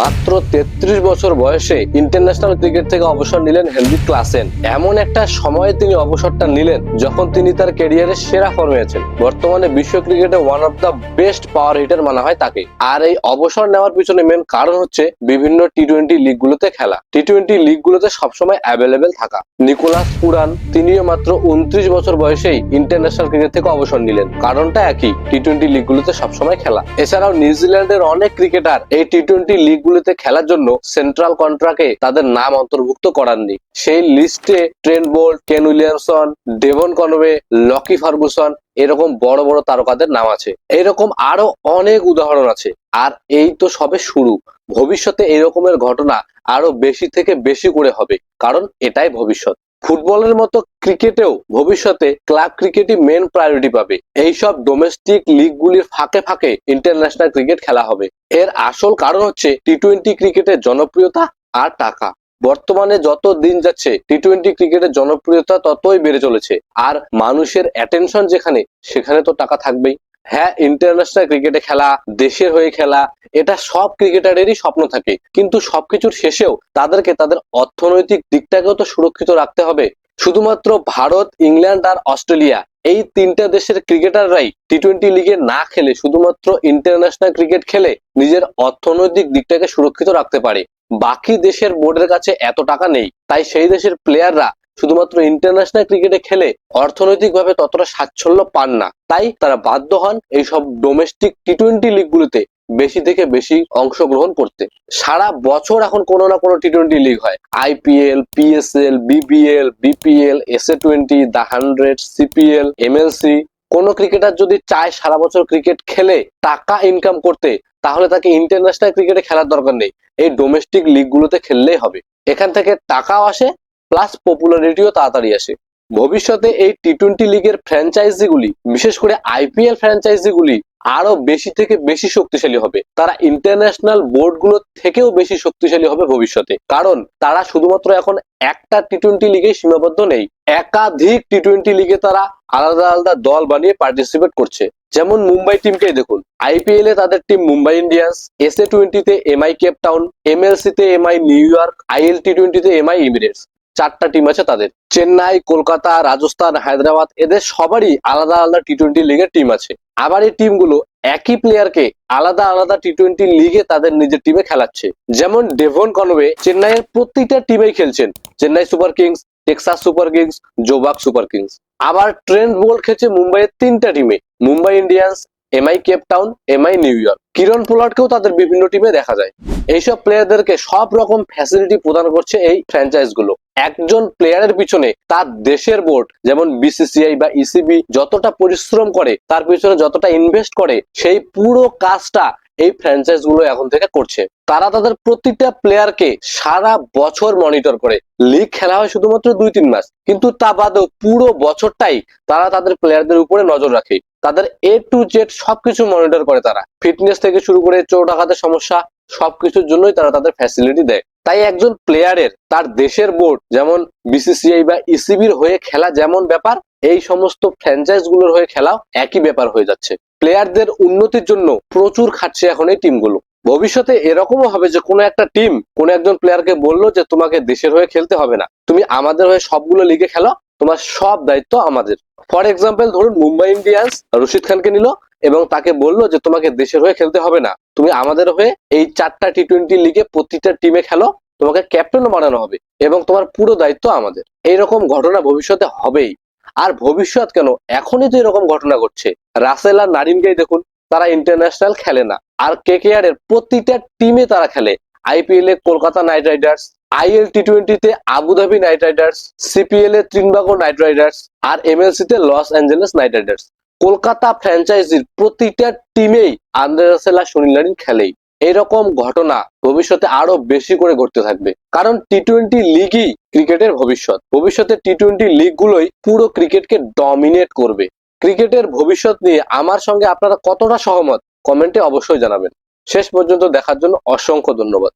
মাত্র তেত্রিশ বছর বয়সে ইন্টারন্যাশনাল ক্রিকেট থেকে অবসর নিলেন হেনরি ক্লাসেন। এমন একটা সময়ে তিনি অবসরটা নিলেন যখন তিনি তার ক্যারিয়ারের সেরা ফর্মে আছেন। বর্তমানে বিশ্ব ক্রিকেটে one of the best power hitter মানা হয় তাকে। আর এই অবসর নেওয়ার পিছনে মেন কারণ হচ্ছে বিভিন্ন টি টোয়েন্টি লিগগুলোতে খেলা। টি টোয়েন্টি লিগগুলোতে সবসময় অ্যাভেলেবেল থাকা। নিকোলাস পুরান, তিনিও মাত্র উনত্রিশ বছর বয়সেই ইন্টারন্যাশনাল ক্রিকেট থেকে অবসর নিলেন। কারণটা একই টি টোয়েন্টি লিগগুলোতে সবসময় খেলা। এছাড়াও নিউজিল্যান্ডের অনেক ক্রিকেটার এই টি টোয়েন্টি লিগগুলোতে খেলার জন্য সেন্ট্রাল কন্ট্রাক্টে তাদের নাম অন্তর্ভুক্ত করাননি। সেই লিস্টে Trent Boult Kane Williamson Devon Conway Lockie Ferguson এরকম বড় বড় তারকাদের নাম আছে। এরকম আরও অনেক উদাহরণ আছে। আর এই তো সবে শুরু। ভবিষ্যতে এরকমের ঘটনা আরও বেশি থেকে বেশি করে হবে। কারণ এটাই ভবিষ্যৎ। ফুটবলের মতো ক্রিকেটেও ভবিষ্যতে ক্লাব ক্রিকেটই মেন প্রায়োরিটি পাবে। এইসব ডোমেস্টিক লিগগুলির ফাঁকে ফাঁকে ইন্টারন্যাশনাল ক্রিকেট খেলা হবে। এর আসল কারণ হচ্ছে টি টোয়েন্টি ক্রিকেটের জনপ্রিয়তা আর টাকা। বর্তমানে যত দিন যাচ্ছে টি টোয়েন্টি ক্রিকেটের জনপ্রিয়তা ততই বেড়ে চলেছে। আর মানুষের অ্যাটেনশন যেখানে, সেখানে তো টাকা থাকবেই। হ্যাঁ ইন্টারন্যাশনাল ক্রিকেটে খেলা, দেশের হয়ে খেলা, এটা সব ক্রিকেটারেরই স্বপ্ন থাকে। কিন্তু সবকিছুর শেষেও তাদেরকে তাদের অর্থনৈতিক দিকটাকেও তো সুরক্ষিত রাখতে হবে। শুধুমাত্র ভারত, ইংল্যান্ড আর অস্ট্রেলিয়া, এই তিনটা দেশের ক্রিকেটাররাই টি টোয়েন্টি লিগে না খেলে, শুধুমাত্র ইন্টারন্যাশনাল ক্রিকেট খেলে নিজের অর্থনৈতিক দিকটাকে সুরক্ষিত রাখতে পারে। বাকি দেশের বোর্ডের কাছে এত টাকা নেই, তাই সেই দেশের প্লেয়াররা শুধুমাত্র ইন্টারন্যাশনাল ক্রিকেটে খেলে অর্থনৈতিকভাবে ততটা স্বাচ্ছল্য পান না। তাই তারা বাধ্য হন এইসব ডোমেস্টিক টি টোয়েন্টি লিগগুলোতে বেশি থেকে বেশি অংশগ্রহণ করতে। সারা বছর এখন কোনো না কোনো টি টোয়েন্টি লিগ হয়। IPL PSL BBL BPL S A twenty the hundred CPL MLC কোনো ক্রিকেটার যদি চায় সারা বছর ক্রিকেট খেলে, টাকা ইনকাম করতে, তাহলে তাকে ইন্টারন্যাশনাল ক্রিকেটে খেলার দরকার নেই। এই ডোমেস্টিক লিগগুলোতে খেললেই হবে। এখান থেকে টাকাও আসে প্লাস পপুলারিটিও তাড়াতাড়ি আসে। ভবিষ্যতে এই টি টোয়েন্টি লিগের ফ্র্যাঞ্চাইজিগুলি বিশেষ করে আইপিএল ফ্র্যাঞ্চাইজিগুলি আরও বেশি থেকে বেশি শক্তিশালী হবে। তারা ইন্টারন্যাশনাল বোর্ডগুলো থেকেও বেশি শক্তিশালী হবে ভবিষ্যতে। কারণ তারা শুধুমাত্র এখন একটা টি টোয়েন্টি লিগে সীমাবদ্ধ নেই, একাধিক টি টোয়েন্টি লিগে তারা আলাদা আলাদা দল বানিয়ে পার্টিসিপেট করছে। যেমন মুম্বাই টিমকেই দেখুন আইপিএল এ তাদের team Mumbai Indians S A টোয়েন্টিতে এমআই কেপ টাউন এমএলসি তে MI New York IL T টোয়েন্টিতে এমআই ইমিরেটস চারটা টিম আছে তাদের। চেন্নাই, কলকাতা, রাজস্থান, হায়দ্রাবাদ, এদের সবারই আলাদা আলাদা টি টোয়েন্টি লিগের টিম আছে। আবার এই টিমগুলো একই প্লেয়ারকে আলাদা আলাদা টি টোয়েন্টি লিগে তাদের নিজের টিমে খেলাচ্ছে। যেমন ডেভন কনওয়ে চেন্নাইয়ের প্রতিটা টিমেই খেলছেন। Chennai Super Kings, Texas Super Kings, Joburg Super Kings. আবার ট্রেন্ট বোল্ট খেলছে মুম্বাইয়ের তিনটা টিমে Mumbai Indians MI Cape Town MI New York Kieron পোলার্ডকেও তাদের বিভিন্ন টিমে দেখা যায়। এইসব প্লেয়ারদেরকে সব রকম ফ্যাসিলিটি প্রদান করছে এই ফ্র্যাঞ্চাইজগুলো। একজন প্লেয়ারের পিছনে তার দেশের বোর্ড যেমন বিসিসিআই বা ইসিবি যতটা পরিশ্রম করে, তার পিছনে যতটা ইনভেস্ট করে, সেই পুরো কাজটা এই ফ্র্যাঞ্চাইজগুলো এখন থেকে করছে। তারা তাদের প্রতিটা প্লেয়ারকে সারা বছর মনিটর করে। লিগ খেলা হয় শুধুমাত্র দুই তিন মাস। কিন্তু তা বাদেও পুরো বছরটাই তারা তাদের প্লেয়ারদের উপরে নজর রাখে। তাদের এ টু জেড সবকিছু মনিটর করে তারা। ফিটনেস থেকে শুরু করে চোট আঘাতের সমস্যা সবকিছুর জন্যই তারা তাদের ফ্যাসিলিটি দেয়। তাই একজন প্লেয়ারের তার দেশের বোর্ড যেমন বিসিসিআই বা ইসিবির হয়ে খেলা যেমন ব্যাপার, এই সমস্ত ফ্র্যাঞ্চাইজগুলোর হয়ে খেলাও একই ব্যাপার হয়ে যাচ্ছে। প্লেয়ারদের উন্নতির জন্য প্রচুর খাটছে এখন এই টিমগুলো ভবিষ্যতে এরকমও হবে যে কোনো একটা টিম কোনো একজন প্লেয়ারকে বলল যে তোমাকে দেশের হয়ে খেলতে হবে না। তুমি আমাদের হয়ে সবগুলো লিগে খেলো, তোমার সব দায়িত্ব আমাদের। ফর এক্সাম্পল ধরুন মুম্বাই ইন্ডিয়ান্স রশিদ খানকে নিল এবং তাকে বলল যে তোমাকে দেশের হয়ে খেলতে হবে না। তুমি আমাদের হয়ে এই চারটা টি টোয়েন্টি লিগে প্রতিটা টিমে খেলো, তোমাকে ক্যাপ্টেনও বানানো হবে এবং তোমার পুরো দায়িত্ব আমাদের। এইরকম ঘটনা ভবিষ্যতে হবেই। আর ভবিষ্যৎ কেন? এখনই তো এরকম ঘটনা ঘটছে। রাসেল আর নারিনকেই দেখুন, তারা ইন্টারন্যাশনাল খেলে না। আর কে কে আর এর প্রতিটা টিমে তারা খেলে। আইপিএল এ Kolkata Knight Riders IL T টোয়েন্টিতে Abu Dhabi Knight Riders CPL এ ত্রিনবাগো নাইট রাইডার্স আর এমএলসি তে Los Angeles Knight Riders Kolkata ফ্র্যাঞ্চাইজির প্রতিটা টিমেই আন্দ্রে রাসেল আর সুনীল খেলেই। এরকম ঘটনা ভবিষ্যতে আরও বেশি করে ঘটতে থাকবে। কারণ টি টোয়েন্টি লিগই ক্রিকেটের ভবিষ্যৎ। ভবিষ্যতে টি টোয়েন্টি লিগগুলোই পুরো ক্রিকেটকে ডমিনেট করবে। ক্রিকেটের ভবিষ্যৎ নিয়ে আমার সঙ্গে আপনারা কতটা সহমত, কমেন্টে অবশ্যই জানাবেন। শেষ পর্যন্ত দেখার জন্য অসংখ্য ধন্যবাদ।